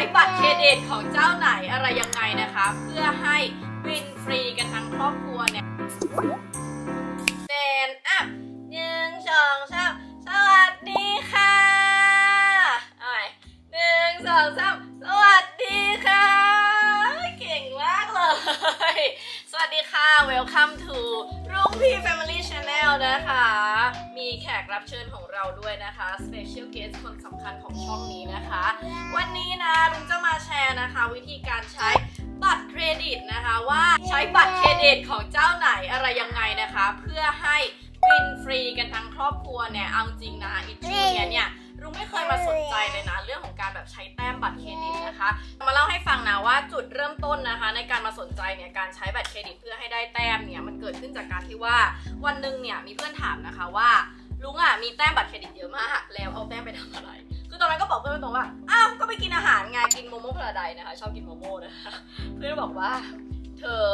ช้บัตรเครดิตของเจ้าไหนอะไรยังไงนะคะ เพื่อให้บินฟรีกันทั้งครอบครัวเนี่ยเซนอัพหนึ่งสองสามสวัสดีค่ะเอาใหม่หนึ่งสองสามสวัสดีค่ะ เก่งมากเลย สวัสดีค่ะ Welcome to รุ่งพี่ Family Channel นะคะ มีแขกรับเชิญของเราด้วยนะคะ Special Guest คนสำคัญของช่องนี้นะคะ วันนี้นะลุงจะมาแชร์นะคะ วิธีการใช้บัตรเครดิตนะคะว่าใช้บัตรเครดิตของเจ้าไหนอะไรยังไงนะคะ เพื่อให้บินฟรีกันทั้งครอบครัวเนี่ยเอาจริงนะอิชชูเนี่ยเนี่ยลุงไม่เคยมาสนใจเลยนะ เรื่องของการแบบใช้แต้มบัตรเครดิตนะคะ มาเล่าให้ฟังนะว่าจุดเริ่มต้นนะคะ ในการมาสนใจเนี่ยการใช้บัตรเครดิตเพื่อให้ได้แต้มเนี่ยมันเกิดขึ้นจากการที่ว่าวันหนึ่งเนี่ยมีเพื่อนถามนะคะว่าลุงอะมีแต้มบัตรเครดิตเยอะมาก กินโมโม่พาราไดนะคะ ชอบกินโมโม่นะคะ เพื่อนบอกว่า เธอ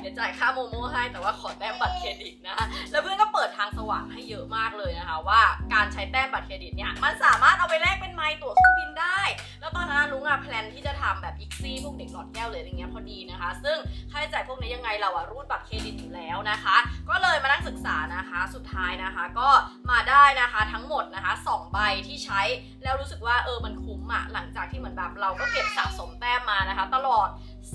เดี๋ยวจ่ายค่าโมโม่ให้แต่ว่าขอแต้มบัตรเครดิตนะแล้วเพื่อนก็เปิดทางสว่างให้เยอะมากเลยนะคะ ว่าการใช้แต้มบัตรเครดิตเนี่ยมันสามารถเอาไปแลกเป็นไมล์ตั๋วเครื่องบินได้ แล้วตอนนั้นลุงอะแพลนที่จะทำแบบอีกซี่พวกเด็กหลอดแก้วเลยอะไรเงี้ยพอดีนะคะ ซึ่งค่าใช้จ่ายพวกนี้ยังไงเราอะรูดบัตรเครดิตอยู่แล้วนะคะ ก็เลยมานั่งศึกษานะคะ สุดท้ายนะคะ ก็มาได้นะคะทั้งหมดนะคะสองใบที่ใช้แล้วรู้สึกว่าเออมันคุ้มอะหลังจากที่เหมือนแบบเราก็เก็บสะสมแต้มมานะคะ ตลอด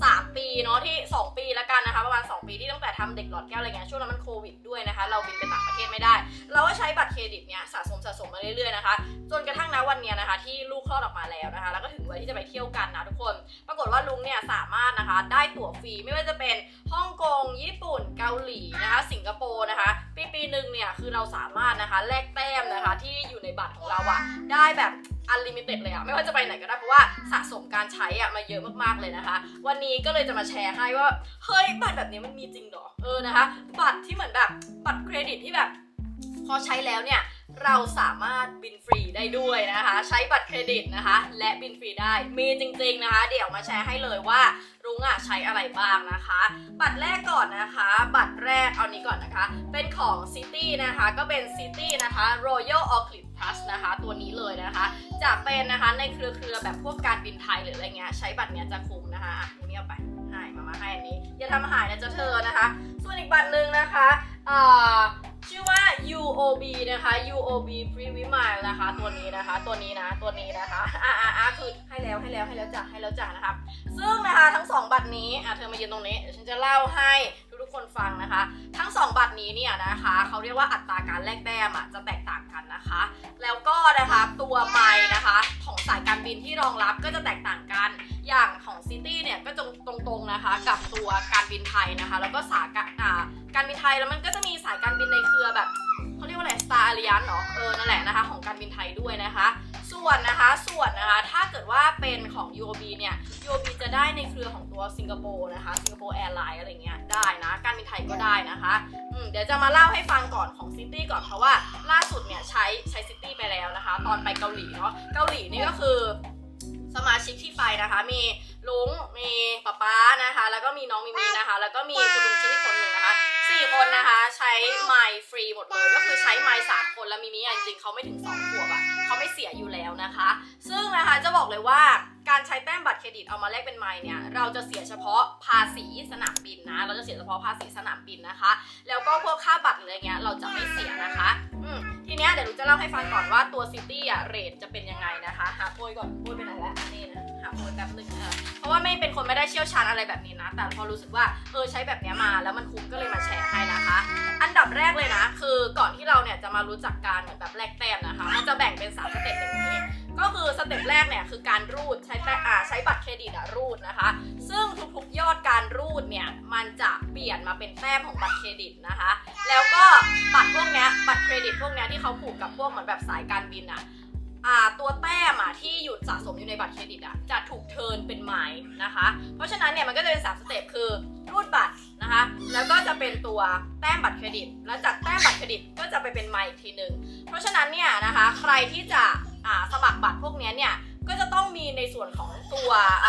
3 ปีเนาะที่ 2 ปีล้วกันนะคะ ประมาณ 2 ปีที่ตั้งแต่ทำเด็กหลอดแก้วอะไรเงี้ยช่วงนั้นมันโควิดด้วยนะคะ เราบินไปต่างประเทศไม่ได้ เราก็ใช้บัตรเครดิตเนี้ยสะสมสะสมมาเรื่อยๆนะคะ จนกระทั่งนะวันเนี้ยนะคะ ที่ลูกคลอดออกมาแล้วนะคะ แล้วก็ถึงวันที่จะไปเที่ยวกันนะทุกคน ปรากฏว่าลุงเนี่ยสามารถนะคะ ได้ตั๋วฟรีไม่ว่าจะเป็นฮ่องกงญี่ปุ่นเกาหลีนะคะ สิงคโปร์นะคะ ปีปีหนึ่งเนี่ยคือเราสามารถนะคะแลกแต้มนะคะที่อยู่ในบัตรของเราอะได้แบบ อันลิมิเต็ดเลยอะไม่ว่าจะไปไหนก็ได้เพราะว่าสะสมการใช้อะมาเยอะมากๆเลยนะคะ วันนี้ก็เลยจะมาแชร์ให้ว่า เฮ้ย บัตรแบบนี้มันมีจริงเหรอเออนะคะ บัตรที่เหมือนแบบบัตรเครดิตที่แบบ พอใช้แล้วเนี่ย เราสามารถบินฟรีได้ด้วยนะคะ ใช้บัตรเครดิตนะคะ และบินฟรีได้มีจริงๆนะคะ เดี๋ยวมาแชร์ให้เลยว่ารุ้งอะใช้อะไรบ้างนะคะ บัตรแรกก่อนนะคะ บัตรแรกเอานี้ก่อนนะคะ เป็นของ City นะคะก็เป็น City นะคะ Royal Oakland Plus นะคะตัวนี้เลยนะคะ จะเป็นนะคะในเครือเครือแบบพวกการบินไทยหรืออะไรเงี้ยใช้บัตรเนี้ยจะคุ้มนะคะอะอันนี้เอาไปใหายมามาให้อันนี้ อย่าทำหายนะเจ้าเธอนะคะ ส่วนอีกบัตรหนึ่งนะคะเอ่อ ชื่อว่า UOB นะคะ UOB Premium นะคะ ตัวนี้นะคะ ตัวนี้นะ ตัวนี้นะคะอ่าอ่าอ่าคือให้แล้วให้แล้วให้แล้วจ้ะให้แล้วจ้ะนะครับ ซึ่งนะคะทั้งสองบัตรนี้อะเธอมายืนตรงนี้เดี๋ยวฉันจะเล่าให้ กคนฟังนะคะ ทั้งสองบัตรนี้เนี่ยนะคะเขาเรียกว่าอัตราการแลกแต้มอะจะแตกต่างกันนะคะ แล้วก็นะคะตัวไมล์นะคะ ของสายการบินที่รองรับก็จะแตกต่างกัน อย่างของซิตี้เนี่ยก็ตรงตรงๆนะคะ กับตัวการบินไทยนะคะ แล้วก็สายการการบินไทยแล้วมันก็จะมีสายการบินในเครือแบบเขาเรียกว่าอะไร Star Alliance เนาะเออนั่นแหละนะคะ ของการบินไทยด้วยนะคะ ส่วนนะคะส่วนนะคะ ถ้าเกิดว่าเป็นของ UOB เนี่ย UOB จะได้ในเครือของตัวสิงคโปร์นะคะ สิงคโปร์แอร์ไลน์อะไรเงี้ยได้นะ การบินไทยก็ได้นะคะอืมเดี๋ยวจะมาเล่าให้ฟังก่อนของซิตี้ก่อนเพราะว่าล่าสุดเนี่ยใช้ใช้ซิตี้ไปแล้วนะคะ ตอนไปเกาหลีเนาะ เกาหลีนี่ก็คือสมาชิกที่ไปนะคะ มีลุง มีป๊าป๊านะคะ แล้วก็มีน้องมิมีนะคะ แล้วก็มีคุณลุงชิดคนหนึ่งนะคะสี่คนนะคะใช้ไมล์ฟรีหมดเลย ก็คือใช้ไมล์สามคนแล้วมิมีจริงๆเขาไม่ถึงสองขวบอะ เขาไม่เสียอยู่แล้วนะคะ ซึ่งนะคะจะบอกเลยว่าการใช้แต้มบัตรเครดิตเอามาแลกเป็นไมล์เนี่ยเราจะเสียเฉพาะภาษีสนามบินนะเราจะเสียเฉพาะภาษีสนามบินนะคะ แล้วก็พวกค่าบัตรอะไรเงี้ยเราจะไม่เสียนะคะอืมทีเนี้ยเดี๋ยวหนูจะเล่าให้ฟังก่อนว่าตัวซิตี้อะเรทจะเป็นยังไงนะคะหาโพยก่อนโพยไปไหนแล้วนี่นะ ราะว่าไม่เป็นคนไม่ได้เชี่ยวชาญอะไรแบบนี้นะ แต่พอรู้สึกว่าเออใช้แบบนี้มาแล้วมันคุ้มก็เลยมาแชร์ให้นะคะ อันดับแรกเลยนะ คือก่อนที่เราเนี่ยจะมารู้จักการเหมือนแบบแลกแต้มนะคะ มันจะแบ่งเป็นสามสเต็ปอย่างนี้ ก็คือสเต็ปแรกเนี่ยคือการรูดใช้แต้อ่าใช้บัตรเครดิตอะรูดนะคะ ซึ่งทุกๆยอดการรูดเนี่ยมันจะเปลี่ยนมาเป็นแต้มของบัตรเครดิตนะคะ แล้วก็บัตรพวกเนี้ยบัตรเครดิตพวกเนี้ยที่เขาผูกกับพวกเหมือนแบบสายการบินอะอ่า ตัวแต้มอะที่อยู่สะสมอยู่ในบัตรเครดิตอะจะถูกเทิร์นเป็นไมล์นะคะ เพราะฉะนั้นเนี่ยมันก็จะเป็นสามสเต็ปคือรูดบัตรนะคะ แล้วก็จะเป็นตัวแต้มบัตรเครดิต แล้วจากแต้มบัตรเครดิตก็จะไปเป็นไมล์อีกทีหนึ่งเพราะฉะนั้นเนี่ยนะคะใครที่จะสมัครบัตรพวกนี้เนี่ยก็จะต้องมีในส่วนของตัวเข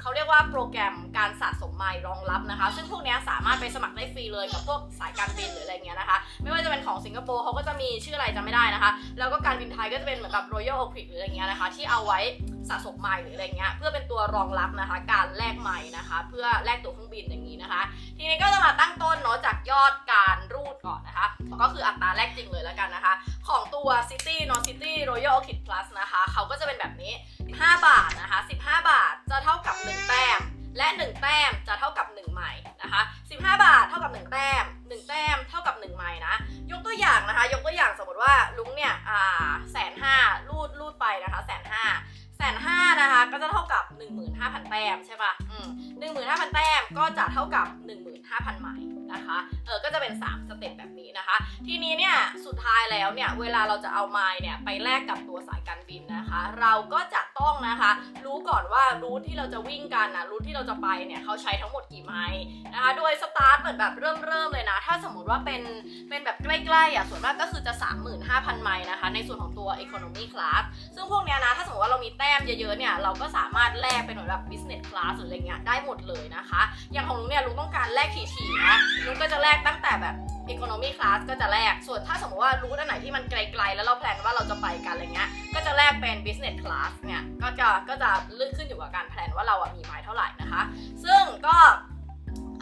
เขาเรียกว่าโปรแกรมการสะสม ไมล์รองรับนะคะ ซึ่งพวกนี้สามารถไปสมัครได้ฟรีเลยกับพวกสายการบินหรืออะไรเงี้ยนะคะ ไม่ว่าจะเป็นของสิงคโปร์เขาก็จะมีชื่ออะไรจำไม่ได้นะคะ แล้วก็การบินไทยก็จะเป็นเหมือนกับ Royal Oak หรืออะไรเงี้ยนะคะ ที่เอาไว้สะสมไมล์หรืออะไรเงี้ยเพื่อเป็นตัวรองรับนะคะ การแลกไมล์นะคะ เพื่อแลกตั๋วเครื่องบินอย่างนี้นะคะ ทีนี้ก็จะมาตั้งต้นเนาะจากยอดการรูดก่อนนะคะ ก็คืออัตราแลกจริงเลยแล้วกันนะคะ ของตัว City เนาะ City Royal Orchid Plus นะคะเขาก็จะเป็นแบบนี้ 5 บาทนะคะ 15 บาทจะเท่ากับ 1 แต้ม และ 1 แต้มจะเท่ากับ1ใหม่นะคะ15 บาทเท่ากับ 1 แต้ม 1 แต้มเท่ากับ1ใหม่นะ ยกตัวอย่างนะคะ ยกตัวอย่างสมมติว่าลุงเนี่ยอ่าแสนห้ารูดรูดไปนะคะแสนห้าแสนห้านะคะก็จะเท่ากับ 15,000 แต้มใช่ปะอืม15,000แต้มก็จะเท่ากับ 15,000ใหม่นะคะเออก็จะเป็น 3 สเต็ปแบบนี้ นะคะ ทีนี้เนี่ยสุดท้ายแล้วเนี่ยเวลาเราจะเอาไมล์เนี่ยไปแลกกับตัวสายการบินนะคะ เราก็จะต้องนะคะ รู้ก่อนว่ารูทที่เราจะวิ่งกันนะรูทที่เราจะไปเนี่ยเขาใช้ทั้งหมดกี่ไมล์นะคะโดยสตาร์ทเหมือนแบบเริ่มเริ่มเลยนะ ถ้าสมมติว่าเป็นเป็นแบบใกล้ๆอะส่วนมากก็คือจะ 35,000 ไมล์นะคะ ในส่วนของตัว Economy Class ซึ่งพวกเนี้ยนะถ้าสมมติว่าเรามีแต้มเยอะๆเนี่ยเราก็สามารถแลกเป็นเหมือนแบบ Business Class หรืออะไรเงี้ยได้หมดเลยนะคะ อย่างของลุงเนี่ยลุงต้องการแลกถี่ๆนะลุงก็จะแลกตั้งแต่แบบ Economy Class ก็จะแลก ส่วนถ้าสมมติว่ารู้อันไหนที่มันไกลๆ แล้วเราแพลนว่าเราจะไปกันอะไรเงี้ย ก็จะแลกเป็น Business Class เนี่ย ก็จะก็จะเลือกขึ้นอยู่กับการแพลนว่าเราอะมีไม้เท่าไหร่นะคะ ซึ่งก็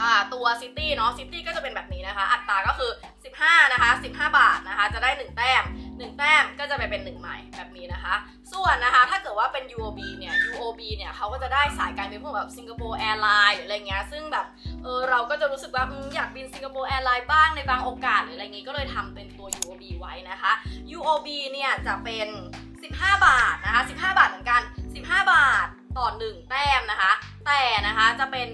อ่าตัวซิตี้เนาะซิตี้ก็จะเป็นแบบนี้นะคะ อัตราก็คือ 15 นะคะ 15 บาทนะคะ จะได้ 1 แต้ม 1 แต้มก็จะไปเป็น 1 ใหม่แบบนี้นะคะ ส่วนนะคะถ้าเกิดว่าเป็น UOB เนี่ย UOB เนี่ยเขาก็จะได้สายการบินพวกแบบสิงคโปร์แอร์ไลน์หรืออะไรเงี้ยซึ่งแบบเออเราก็จะรู้สึกว่าอยากบินสิงคโปร์แอร์ไลน์บ้างในบางโอกาสหรืออะไรเงี้ยก็เลยทำเป็นตัว UOB ไว้นะคะ UOB เนี่ยจะเป็น 15 บาทนะคะ 15 บาทเหมือนกัน 15 บาทต่อ 1 แต้มนะคะ แต่นะคะจะเป็น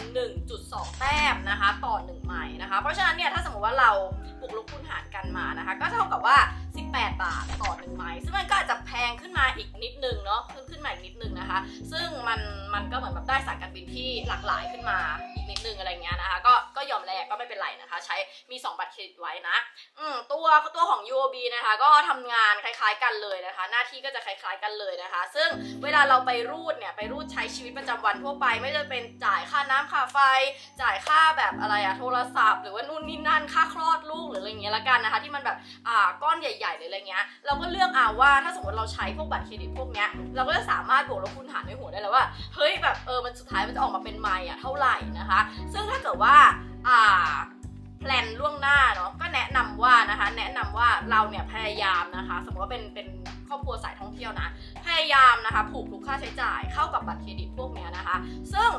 1.2 แต้มนะคะ ต่อ1ไมล์นะคะ เพราะฉะนั้นเนี่ยถ้าสมมติว่าเราบวกลบคูณหารกันมานะคะ ก็เท่ากับว่า 18 บาทต่อหนึ่งไมล์ซึ่งมันก็อาจจะแพงขึ้นมาอีกนิดนึงเนาะขึ้นขึ้นมาอีกนิดนึงนะคะ ซึ่งมันมันก็เหมือนแบบได้สายการบินที่หลากหลายขึ้นมาอีกนิดนึง ก็ยอมแลกก็ไม่เป็นไรนะคะ ใช้มี 2 บัตรเครดิตไว้นะอืมตัวตัวของ UOB นะคะก็ทำงานคล้ายๆกันเลยนะคะ หน้าที่ก็จะคล้ายๆกันเลยนะคะ ซึ่งเวลาเราไปรูดเนี่ยไปรูดใช้ชีวิตประจำวันทั่วไป ไม่จะเป็นจ่ายค่าน้ำค่าไฟ จ่ายค่าแบบอะไรอะโทรศัพท์ หรือว่านู่นนี่นั่นค่าคลอดลูกหรืออะไรเงี้ยละกันนะคะ ที่มันแบบอ่าก้อนใหญ่ๆหรืออะไรเงี้ยเราก็เลือกเอาว่าถ้าสมมติเราใช้พวกบัตรเครดิตพวกเนี้ยเราก็จะสามารถบวกลบคูณหารในหัวได้แล้วว่าเฮ้ยแบบเออมันสุดท้ายมันจะออกมาเป็นไมล์อะเท่าไหร่นะคะ ซึ่งถ้าเกิดว่า อ่าแพลนล่วงหน้าเนาะก็แนะนำว่านะคะ แนะนำว่าเราเนี่ยพยายามนะคะ สมมติว่าเป็นเป็นครอบครัวสายท่องเที่ยวนะ พยายามนะคะ ผูกทุกค่าใช้จ่ายเข้ากับบัตรเครดิตพวกนี้นะคะ ซึ่ง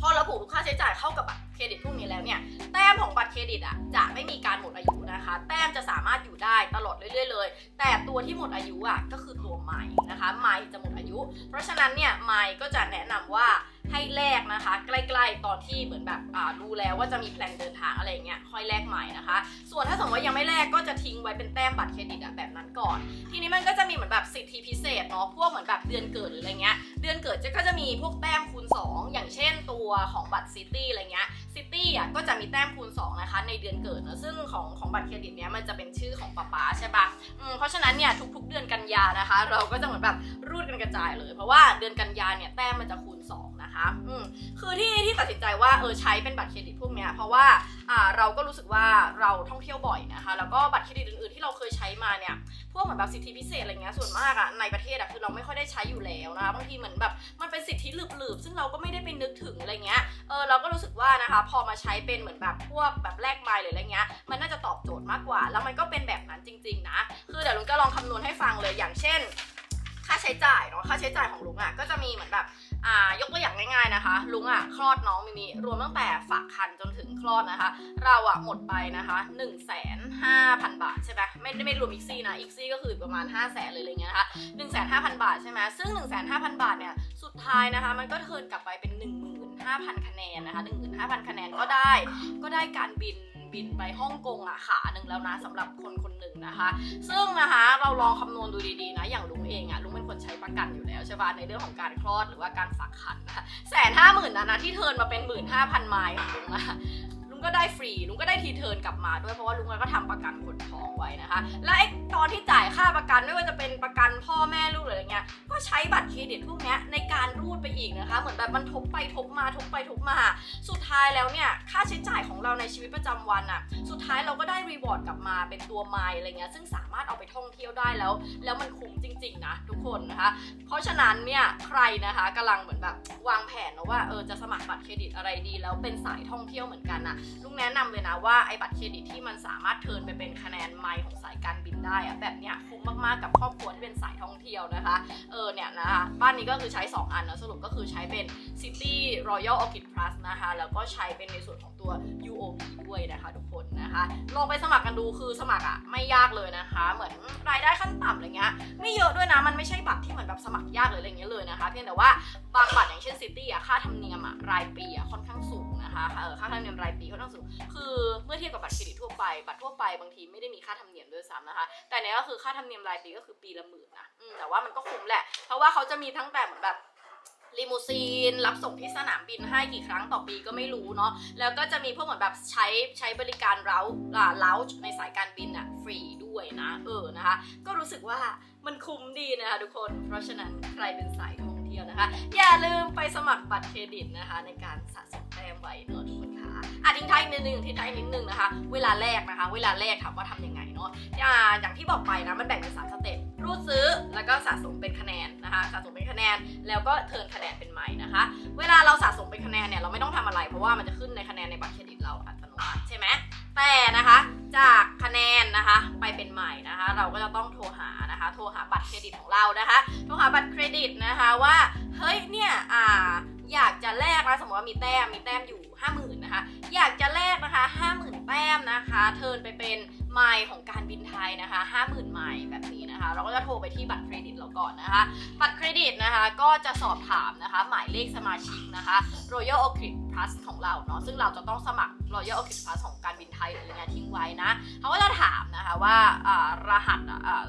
พอเราผูกทุกค่าใช้จ่ายเข้ากับบัตรเครดิตพวกนี้แล้วเนี่ยแต้มของบัตรเครดิตอะจะไม่มีการหมดอายุนะคะ แต้มจะสามารถอยู่ได้ตลอดเรื่อยๆเลย แต่ตัวที่หมดอายุอะก็คือตัวไม้นะคะไม้จะหมดอายุ เพราะฉะนั้นเนี่ยไม้ก็จะแนะนำว่า ให้แลกนะคะ ใกล้ๆ ตอนที่เหมือนแบบรู้แล้วว่าจะมีแพลนเดินทางอะไรเงี้ยค่อยแลกใหม่นะคะ ส่วนถ้าสมมติว่ายังไม่แลกก็จะทิ้งไว้เป็นแต้มบัตรเครดิตอะแบบนั้นก่อน ทีนี้มันก็จะมีเหมือนแบบสิทธิพิเศษเนาะพวกเหมือนแบบเดือนเกิดหรืออะไรเงี้ยเดือนเกิดก็จะมีพวกแต้มคูณ 2 อย่างเช่นตัวของบัตรซิตี้อะไรเงี้ยซิตี้อะก็จะมีแต้มคูณ 2 นะคะ ในเดือนเกิดนะซึ่งของของบัตรเครดิตเนี้ยมันจะเป็นชื่อของป๊าป๊าใช่ปะอืมเพราะฉะนั้นเนี่ยทุกๆเดือนกันยานะคะ เราก็จะเหมือนแบบรูด กระจายเลย เพราะว่าเดือนกันยาเนี่ยแต้มมันจะคูณ 2 นะคะอืมคือที่ที่ตัดสินใจว่าเออใช้เป็นบัตรเครดิตพวกเนี้ยเพราะว่าอ่าเราก็รู้สึกว่าเราท่องเที่ยวบ่อยนะคะ แล้วก็บัตรเครดิตอื่นๆที่เราเคยใช้มาเนี่ยพวกเหมือนแบบสิทธิพิเศษอะไรเงี้ยส่วนมากอะในประเทศอะคือเราไม่ค่อยได้ใช้อยู่แล้วนะคะบางทีเหมือนแบบมันเป็นสิทธิหลืบๆซึ่งเราก็ไม่ได้ไปนึกถึงอะไรเงี้ยเออเราก็รู้สึกว่านะคะพอมาใช้เป็นเหมือนแบบพวกแบบแลกไมล์หรืออะไรเงี้ยมันน่าจะตอบโจทย์มากกว่า แล้วมันก็เป็นแบบนั้นจริง ๆ นะ คือเดี๋ยวลุงจะลองคำนวณให้ฟังเลยอย่างเช่น ใช้จ่ายเนาะค่าใช้จ่ายของลุงอะก็จะมีเหมือนแบบอ่ายกตัวอย่างง่ายๆนะคะ ลุงอะคลอดน้องมิมิรวมตั้งแต่ฝากคันจนถึงคลอดนะคะ เราอะหมดไปนะคะ1นึ่งแสนห้าพันบาทใช่ไหมไม่ไม่รวมอีกซี่นะอีกซี่ก็คือประมาณ5 0 0แสนเลยอะไรเงี้ยนะคะ1นึ่งแสนห้าพันบาทใช่ไหมซึ่ง1นึ่งแสนห้าพันบาทเนี่ยสุดท้ายนะคะ มันก็เทิร์นกลับไปเป็น1 5 0 0 0 คะแนนนะคะ1 5 0 0 0 คะแนนก็ได้ก็ได้การบิน บินไปฮ่องกงอะขาหนึ่งแล้วนะสำหรับคนคนหนึ่งนะคะ ซึ่งนะคะเราลองคำนวณดูดีๆนะอย่างลุงเองอะลุงเป็นคนใช้ประกันอยู่แล้วใช่ปะในเรื่องของการคลอดหรือว่าการฝากคันนะแสนห้าหมื่นนะนะที่เทินมาเป็นหมื่นห้าพันไมล์ของลุงอะ ก็ได้ฟรีลุงก็ได้ทีเทิร์นกลับมาด้วยเพราะว่าลุงก็ทำประกันคนท้องไว้นะคะ และไอ้ตอนที่จ่ายค่าประกันไม่ว่าจะเป็นประกันพ่อแม่ลูกหรืออะไรเงี้ยก็ใช้บัตรเครดิตพวกเนี้ยในการรูดไปอีกนะคะ เหมือนแบบมันทบไปทบมาทบไปทบมา สุดท้ายแล้วเนี่ยค่าใช้จ่ายของเราในชีวิตประจำวันอะสุดท้ายเราก็ได้รีวอร์ดกลับมาเป็นตัวไมล์อะไรเงี้ยซึ่งสามารถเอาไปท่องเที่ยวได้แล้ว แล้วมันคุ้มจริงๆนะทุกคนนะคะ เพราะฉะนั้นเนี่ยใครนะคะกำลังเหมือนแบบวางแผนนะว่าเออจะสมัครบัตรเครดิตอะไรดี แล้วเป็นสายท่องเที่ยวเหมือนกันนะลุงแนะนำเลยนะว่าไอ้บัตรเครดิตที่มันสามารถเทินไปเป็นคะแนนไมล์ของสายการบินได้อะแบบเนี้ยคุ้มมากๆกับครอบครัวที่เป็นสายท่องเที่ยวนะคะ เออเนี่ยนะคะบ้านนี้ก็คือใช้ 2 อันนะสรุปก็คือใช้เป็น City Royal Orchid Plus นะคะ แล้วก็ใช้เป็นในส่วนของตัว UOP ด้วยนะคะทุกคนนะคะ ลองไปสมัครกันดูคือสมัครอะไม่ยากเลยนะคะ เหมือนรายได้ขั้นต่ำอะไรเงี้ยไม่เยอะด้วยนะมันไม่ใช่บัตรที่เหมือนแบบสมัครยากเลยอะไรเงี้ยเลยนะคะ เพียงแต่ว่าบางบัตรอย่างเช่น City อะค่าธรรมเนียมอะรายปีอะค่อนข้างสูง นะคะค่าธรรมเนียมรายปีค่อนข้างสูงคือเมื่อเทียบกับบัตรเครดิตทั่วไปบัตรทั่วไปบางทีไม่ได้มีค่าธรรมเนียมด้วยซ้ำนะคะ แต่เนี้ยก็คือค่าธรรมเนียมรายปีก็คือปีละหมื่นนะแต่ว่ามันก็คุ้มแหละ เพราะว่าเขาจะมีทั้งแต่เหมือนแบบลิมูซีน รับส่งที่สนามบินให้กี่ครั้งต่อปีก็ไม่รู้เนาะแล้วก็จะมีพวกเหมือนแบบใช้ใช้บริการเราอ่าเลาในสายการบินอะฟรีด้วยนะ เออนะคะ ก็รู้สึกว่ามันคุ้มดีนะคะทุกคน เพราะฉะนั้นใครเป็นสายท่องเที่ยวนะคะ อย่าลืมไปสมัครบัตรเครดิตนะคะในการสะสม ไว้เนอะทุกคนค่ะอะทิ้งท้ายอีกนิดนึงทิ้งท้ายนิดนึงนะคะ เวลาแรกนะคะ เวลาแรกถามว่าทำยังไงเนาะอ่าอย่างที่บอกไปนะมันแบ่งเป็นสามสเต็ปรูดซื้อแล้วก็สะสมเป็นคะแนนนะคะสะสมเป็นคะแนนแล้วก็เทิร์นคะแนนเป็นไม้นะคะ เวลาเราสะสมเป็นคะแนนเนี่ยเราไม่ต้องทำอะไร เพราะว่ามันจะขึ้นในคะแนนในบัตรเครดิตเราอัตโนมัติใช่ไหมแต่นะคะจากคะแนนนะคะไปเป็นใหม่นะคะ เราก็จะต้องโทรหานะคะ โทรหาบัตรเครดิตของเรานะคะ โทรหาบัตรเครดิตนะคะว่าเฮ้ยเนี่ยอ่า อยากจะแลกนะสมมติว่ามีแต้มมีแต้มอยู่ 50,000นะคะอยากจะแลกนะคะ 50,000 แต้มนะคะ เทินไปเป็นไมล์ของการบินไทยนะคะ 50,000 ไมล์แบบนี้นะคะ เราก็จะโทรไปที่บัตรเครดิตเราก่อนนะคะ บัตรเครดิตนะคะก็จะสอบถามนะคะ หมายเลขสมาชิกนะคะ Royal Orchid Plus ของเราเนาะซึ่งเราจะต้องสมัคร Royal Orchid Plus ของการบินไทยอะไรเงี้ยทิ้งไว้นะเขาก็จะถามนะคะว่ารหัส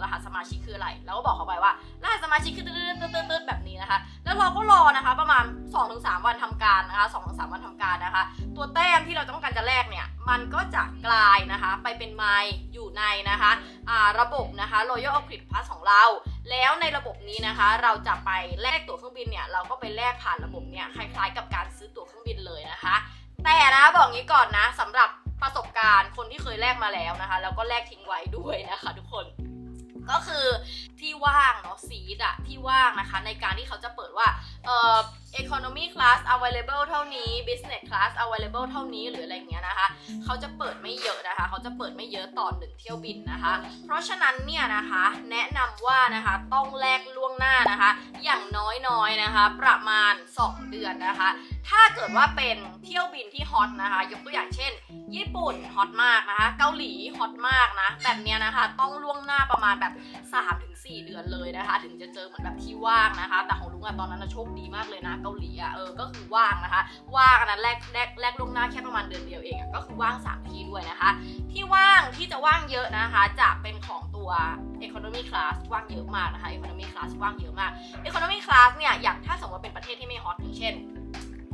รหัสสมาชิกคืออะไร แล้วก็บอกเขาไปว่ารหัสสมาชิกคือตืดๆๆๆแบบนี้นะคะ แล้วเราก็รอนะคะประมาณ 2-3 วันทำการนะคะ2-3วันทำการนะคะ ตัวแต้มที่เราต้องการจะแลกเนี่ย มันก็จะกลายนะคะ ไปเป็นไมล์อยู่ในนะคะระบบนะคะ Royal Orchid Plus ของเรา แล้วในระบบนี้นะคะ เราจะไปแลกตั๋วเครื่องบินเนี่ย เราก็ไปแลกผ่านระบบเนี่ย คล้ายๆกับการซื้อตั๋วเครื่องบินเลยนะคะ แต่นะบอกงี้ก่อนนะสำหรับประสบการณ์คนที่เคยแลกมาแล้วนะคะ แล้วก็แลกทิ้งไว้ด้วยนะคะ ทุกคน ก็คือที่ว่างเนาะซีดอะที่ว่างนะคะ ในการที่เขาจะเปิดว่าเอ่อ economy class available เท่านี้ business class available เท่านี้หรืออะไรเงี้ยนะคะ เขาจะเปิดไม่เยอะนะคะ เขาจะเปิดไม่เยอะต่อหนึ่งเที่ยวบินนะคะ เพราะฉะนั้นเนี่ยนะคะ แนะนำว่านะคะต้องแลกล่วงหน้านะคะ อย่างน้อยๆนะคะ ประมาณ 2 เดือนนะคะ ถ้าเกิดว่าเป็นเที่ยวบินที่ฮอตนะคะ ยกตัวอย่างเช่น ญี่ปุ่นฮอตมากนะคะ เกาหลีฮอตมากนะ แบบเนี้ยนะคะ ต้องล่วงหน้าประมาณแบบ 3-4 เดือนเลยนะคะ ถึงจะเจอเหมือนแบบที่ว่างนะคะ แต่ของลุงอะตอนนั้นโชคดีมากเลยนะ เกาหลีอะเออ ก็คือว่างนะคะ ว่างอันนั้นแรกแรกแรกล่วงหน้าแค่ประมาณเดือนเดียวเองอะก็คือว่าง3ที่ด้วยนะคะ ที่ว่างที่จะว่างเยอะนะคะ จะเป็นของตัว economy class ว่างเยอะมากนะคะ economy class ว่างเยอะมาก economy class เนี่ยอย่างถ้าสมมติว่าเป็นประเทศที่ไม่ฮอตอย่างเช่น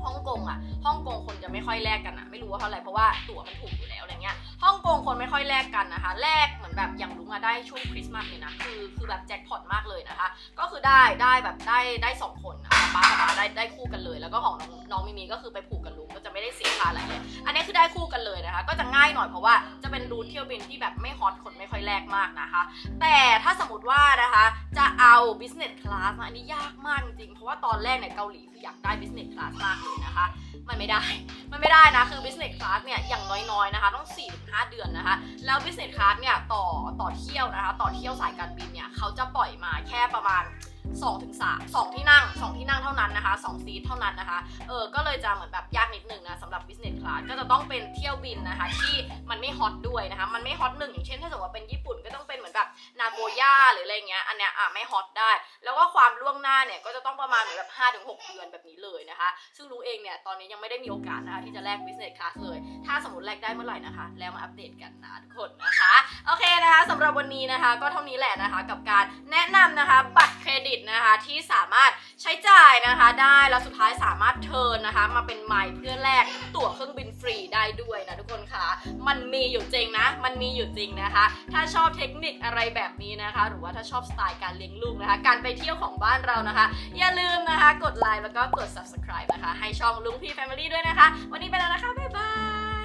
ฮ่องกงอะฮ่องกงคนจะไม่ค่อยแลกกันอะไม่รู้ว่าเพราะอะไรเพราะว่าตั๋วมันถูกอยู่แล้วอะไรเงี้ยฮ่องกงคนไม่ค่อยแลกกันนะคะแลกเหมือนแบบอย่างลุงอะได้ช่วงคริสต์มาสเลยนะคือคือแบบแจ็คพอตมากเลยนะคะ ก็คือได้ได้แบบได้ได้สองคนนะคะป้ากับมาได้ได้คู่กันเลย แล้วก็ของน้องน้องมิมีก็คือไปผูกกับลุงก็จะไม่ได้เสียค่าอะไรเลยอันนี้คือได้คู่กันเลยนะคะ ก็จะง่ายหน่อยเพราะว่าจะเป็นรูทเที่ยวบินที่แบบไม่ฮอตคนไม่ แรกมากนะคะ แต่ถ้าสมมติว่านะคะจะเอา business class นะอันนี้ยากมากจริง เพราะว่าตอนแรกเนี่ยเกาหลีคืออยากได้ business class มากเลยนะคะ มันไม่ได้ มันไม่ได้นะ คือ business class เนี่ยอย่างน้อยๆนะคะ ต้อง 4-5 เดือนนะคะ แล้ว business class เนี่ยต่อต่อเที่ยวนะคะ ต่อเที่ยวสายการบินเนี่ยเขาจะปล่อยมาแค่ประมาณ 2-3ถึง3 2ที่นั่ง 2 ที่นั่งเท่านั้นนะคะ2ซีทเท่านั้นนะคะ เออ ก็เลยจะเหมือนแบบยากนิดนึงนะสำหรับ business class ก็จะต้องเป็นเที่ยวบินนะคะ ที่มันไม่ฮอตด้วยนะคะ มันไม่ฮอตหนึ่งอย่างเช่น ถ้าสมมติว่าเป็นญี่ปุ่นก็ต้องเป็นเหมือนแบบ นาโกย่าหรืออะไรเงี้ยอันเนี้ยอะไม่ฮอตได้ แล้วก็ความล่วงหน้าเนี่ยก็จะต้องประมาณเหมือนแบบ5-6เดือนแบบนี้เลยนะคะ ซึ่งรู้เองเนี่ยตอนนี้ยังไม่ได้มีโอกาสนะคะที่จะแลก business class เลย ถ้าสมมติแลกได้เมื่อไหร่นะคะ แล้วมาอัปเดตกันนะทุกคนนะคะโอเคนะคะสำหรับวันนี้นะคะ ก็เท่านี้แหละนะคะ กับการแนะนำนะคะบัตรเครดิตนะคะที่สามารถใช้จ่ายนะคะ ได้แล้วสุดท้ายสามารถเทิร์นนะคะ มาเป็นไมล์เพื่อแลกตั๋วเครื่องบินฟรีได้ด้วยนะทุกคน คะมันมีอยู่จริงนะ มันมีอยู่จริงนะคะ ถ้าชอบเทคนิคอะไรแบบนี้นะคะ หรือว่าถ้าชอบสไตล์การเลี้ยงลูกนะคะ การไปเที่ยวของบ้านเรานะคะ อย่าลืมนะคะ กดไลค์แล้วก็กด subscribe นะคะ ให้ช่องลุงพี่ Family ด้วยนะคะ วันนี้ไปแล้วนะคะ บ๊ายบา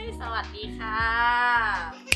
ย สวัสดีค่ะ